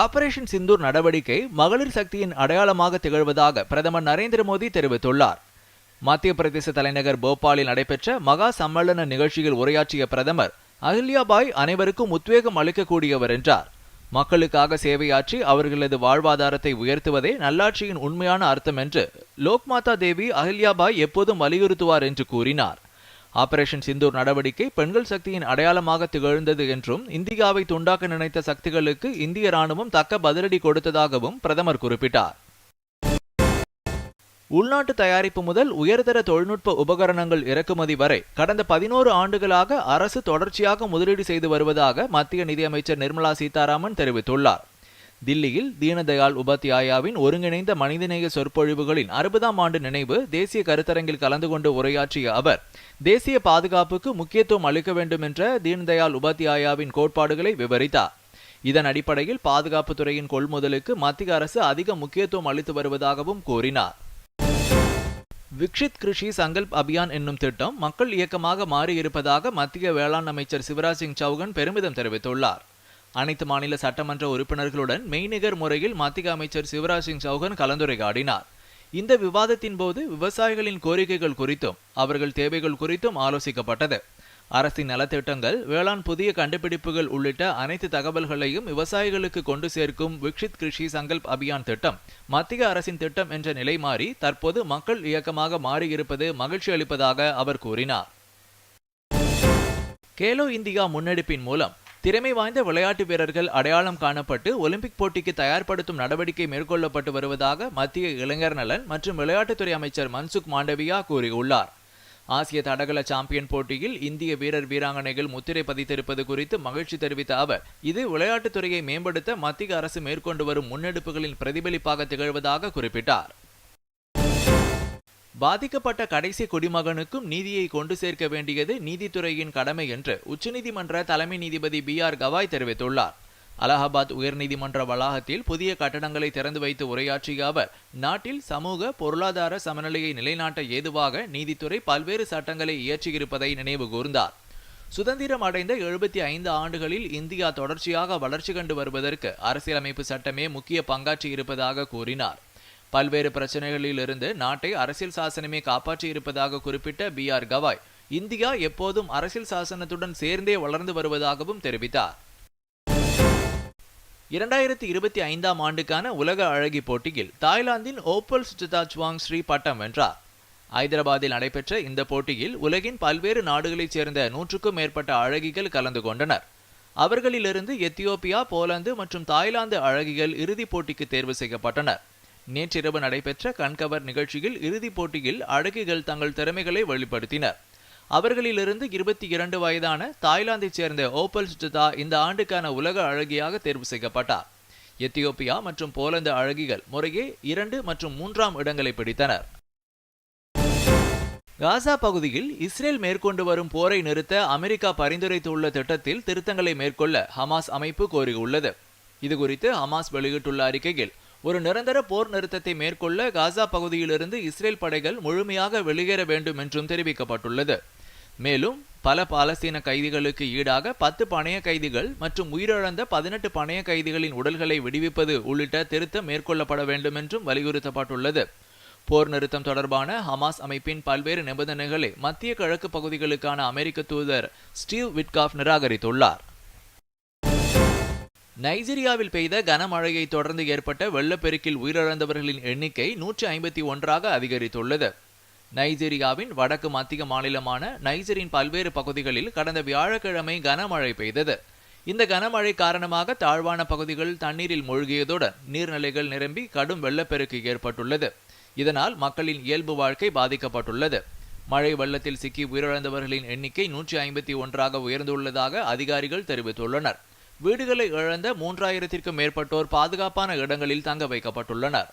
Operation Sindoor நடவடிக்கை மகளிர் சக்தியின் அடையாளமாக திகழ்வதாக பிரதமர் நரேந்திர மோடி தெரிவித்துள்ளார். மத்திய பிரதேச தலைநகர் போபாலில் நடைபெற்ற மகா சம்மேளன நிகழ்ச்சியில் உரையாற்றிய பிரதமர் அகில்யாபாய் அனைவருக்கும் உத்வேகம் அளிக்கக்கூடியவர் என்றார். மக்களுக்காக சேவையாற்றி அவர்களது வாழ்வாதாரத்தை உயர்த்துவதே நல்லாட்சியின் உண்மையான அர்த்தம் என்று லோக்மாதா தேவி அகில்யாபாய் எப்போதும் வலியுறுத்துவார் என்று கூறினார். ஆபரேஷன் சிந்தூர் நடவடிக்கை பெண்கள் சக்தியின் அடையாளமாக திகழ்ந்தது என்றும் இந்தியாவை துண்டாக்க நினைத்த சக்திகளுக்கு இந்திய ராணுவம் தக்க பதிலடி கொடுத்ததாகவும் பிரதமர் குறிப்பிட்டார். உள்நாட்டு தயாரிப்பு முதல் உயர்தர தொழில்நுட்ப உபகரணங்கள் இறக்குமதி வரை கடந்த பதினோரு ஆண்டுகளாக அரசு தொடர்ச்சியாக முதலீடு செய்து வருவதாக மத்திய நிதியமைச்சர் நிர்மலா சீதாராமன் தெரிவித்துள்ளார். தில்லியில் தீனதயாள் உபாத்யாயாவின் ஒருங்கிணைந்த மனிதநேய சொற்பொழிவுகளின் அறுபதாம் ஆண்டு நினைவு தேசிய கருத்தரங்கில் கலந்து கொண்டு உரையாற்றிய அவர் தேசிய பாதுகாப்புக்கு முக்கியத்துவம் அளிக்க வேண்டும் என்ற தீனதயாள் உபாத்யாயாவின் கோட்பாடுகளை விவரித்தார். இதன் அடிப்படையில் பாதுகாப்பு துறையின் கொள்முதலுக்கு மத்திய அரசு அதிக முக்கியத்துவம் அளித்து வருவதாகவும் கூறினார். விக்ஷித் கிருஷி சங்கல்ப் அபியான் என்னும் திட்டம் மக்கள் இயக்கமாக மாறியிருப்பதாக மத்திய வேளாண் அமைச்சர் சிவராஜ் சிங் சௌகன் பெருமிதம் தெரிவித்துள்ளார். அனைத்து மாநில சட்டமன்ற உறுப்பினர்களுடன் மெய்நிகர் முறையில் மத்திய அமைச்சர் சிவராஜ் சிங் சௌகன் கலந்துரையாடினார். இந்த விவாதத்தின் போது விவசாயிகளின் கோரிக்கைகள் குறித்தும் அவர்கள் தேவைகள் குறித்தும் ஆலோசிக்கப்பட்டது. அரசின் நலத்திட்டங்கள் வேளாண் புதிய கண்டுபிடிப்புகள் உள்ளிட்ட அனைத்து தகவல்களையும் விவசாயிகளுக்கு கொண்டு சேர்க்கும் விக்ஷித் கிருஷி சங்கல்ப் அபியான் திட்டம் மத்திய அரசின் திட்டம் என்ற நிலை மாறி தற்போது மக்கள் இயக்கமாக மாறியிருப்பது மகிழ்ச்சி அளிப்பதாக அவர் கூறினார். கேலோ இந்தியா முன்னெடுப்பின் மூலம் திறமை வாய்ந்த விளையாட்டு வீரர்கள் அடையாளம் காணப்பட்டு ஒலிம்பிக் போட்டிக்கு தயார்படுத்தும் நடவடிக்கை மேற்கொள்ளப்பட்டு வருவதாக மத்திய இளைஞர் நலன் மற்றும் விளையாட்டுத்துறை அமைச்சர் மன்சுக் மாண்டவியா கூறியுள்ளார். ஆசிய தடகள சாம்பியன் போட்டியில் இந்திய வீரர் வீராங்கனைகள் முத்திரை பதித்திருப்பது குறித்து மகிழ்ச்சி தெரிவித்த அவர் இது விளையாட்டுத்துறையை மேம்படுத்த மத்திய அரசு மேற்கொண்டு வரும் முன்னெடுப்புகளின் பிரதிபலிப்பாக திகழ்வதாக குறிப்பிட்டார். பாதிக்கப்பட்ட கடைசி குடிமகனுக்கும் நீதியை கொண்டு சேர்க்க வேண்டியது நீதித்துறையின் கடமை என்று உச்சநீதிமன்ற தலைமை நீதிபதி பி ஆர் கவாய் தெரிவித்துள்ளார். அலகாபாத் உயர்நீதிமன்ற வளாகத்தில் புதிய கட்டடங்களை திறந்து வைத்து உரையாற்றிய அவர் நாட்டில் சமூக பொருளாதார சமநிலையை நிலைநாட்ட ஏதுவாக நீதித்துறை பல்வேறு சட்டங்களை இயற்றியிருப்பதை நினைவு கூர்ந்தார். சுதந்திரம் அடைந்த எழுபத்தி ஐந்து ஆண்டுகளில் இந்தியா தொடர்ச்சியாக வளர்ச்சி கண்டு வருவதற்கு அரசியலமைப்பு சட்டமே முக்கிய பங்காற்றி இருப்பதாக கூறினார். பல்வேறு பிரச்சனைகளில் இருந்து நாட்டை அரசியல் சாசனமே காப்பாற்றி இருப்பதாக குறிப்பிட்ட பி ஆர் கவாய். இந்தியா எப்போதும் அரசியல் சாசனத்துடன் சேர்ந்தே வளர்ந்து வருவதாகவும் தெரிவித்தார். இரண்டாயிரத்தி இருபத்தி ஐந்தாம் ஆண்டுக்கான உலக அழகி போட்டியில் தாய்லாந்தின் ஓப்பல் சுஜிதாச்வாங் ஸ்ரீ பட்டம் வென்றார். ஐதராபாத்தில் நடைபெற்ற இந்த போட்டியில் உலகின் பல்வேறு நாடுகளைச் சேர்ந்த நூற்றுக்கும் மேற்பட்ட அழகிகள் கலந்து கொண்டனர். அவர்களிலிருந்து எத்தியோப்பியா போலந்து மற்றும் தாய்லாந்து அழகிகள் இறுதிப் போட்டிக்கு தேர்வு செய்யப்பட்டனர். நேற்றிரவு நடைபெற்ற கண்கவர் நிகழ்ச்சியில் இறுதிப் போட்டியில் அழகிகள் தங்கள் திறமைகளை வெளிப்படுத்தினர். அவர்களிலிருந்து இருபத்தி இரண்டு வயதான தாய்லாந்தைச் சேர்ந்த ஓப்பல் சுஜதா இந்த ஆண்டுக்கான உலக அழகியாக தேர்வு செய்யப்பட்டார். எத்தியோப்பியா மற்றும் போலந்து அழகிகள் முறையே இரண்டு மற்றும் மூன்றாம் இடங்களை பிடித்தனர். காசா பகுதியில் இஸ்ரேல் மேற்கொண்டு வரும் போரை நிறுத்த அமெரிக்கா பரிந்துரைத்துள்ள திட்டத்தில் திருத்தங்களை மேற்கொள்ள ஹமாஸ் அமைப்பு கோரியுள்ளது. இதுகுறித்து ஹமாஸ் வெளியிட்டுள்ள அறிக்கையில் ஒரு நிரந்தர போர் நிறுத்தத்தை மேற்கொள்ள காசா பகுதியிலிருந்து இஸ்ரேல் படைகள் முழுமையாக வெளியேற வேண்டும் என்றும் தெரிவிக்கப்பட்டுள்ளது. மேலும் பல பாலஸ்தீன கைதிகளுக்கு ஈடாக பத்து பணைய கைதிகள் மற்றும் உயிரிழந்த பதினெட்டு பணைய கைதிகளின் உடல்களை விடுவிப்பது உள்ளிட்ட திருத்தம் மேற்கொள்ளப்பட வேண்டும் என்றும் வலியுறுத்தப்பட்டுள்ளது. போர் நிறுத்தம் தொடர்பான ஹமாஸ் அமைப்பின் பல்வேறு நிபந்தனைகளை மத்திய கிழக்கு பகுதிகளுக்கான அமெரிக்க தூதர் ஸ்டீவ் விட்காஃப் நிராகரித்துள்ளார். நைஜீரியாவில் பெய்த கனமழையை தொடர்ந்து ஏற்பட்ட வெள்ளப்பெருக்கில் உயிரிழந்தவர்களின் எண்ணிக்கை நூற்றி ஐம்பத்தி ஒன்றாக அதிகரித்துள்ளது. நைஜீரியாவின் வடக்கு மத்திய மாநிலமான நைஜரின் பல்வேறு பகுதிகளில் கடந்த வியாழக்கிழமை கனமழை பெய்தது. இந்த கனமழை காரணமாக தாழ்வான பகுதிகள் தண்ணீரில் மூழ்கியதுடன் நீர்நிலைகள் நிரம்பி கடும் வெள்ளப்பெருக்கு ஏற்பட்டுள்ளது. இதனால் மக்களின் இயல்பு வாழ்க்கை பாதிக்கப்பட்டுள்ளது. மழை வெள்ளத்தில் சிக்கி உயிரிழந்தவர்களின் எண்ணிக்கை நூற்றி ஐம்பத்தி ஒன்றாக உயர்ந்துள்ளதாக அதிகாரிகள் தெரிவித்துள்ளனர். வீடுகளை இழந்த மூன்றாயிரத்திற்கும் மேற்பட்டோர் பாதுகாப்பான இடங்களில் தங்க வைக்கப்பட்டுள்ளனர்.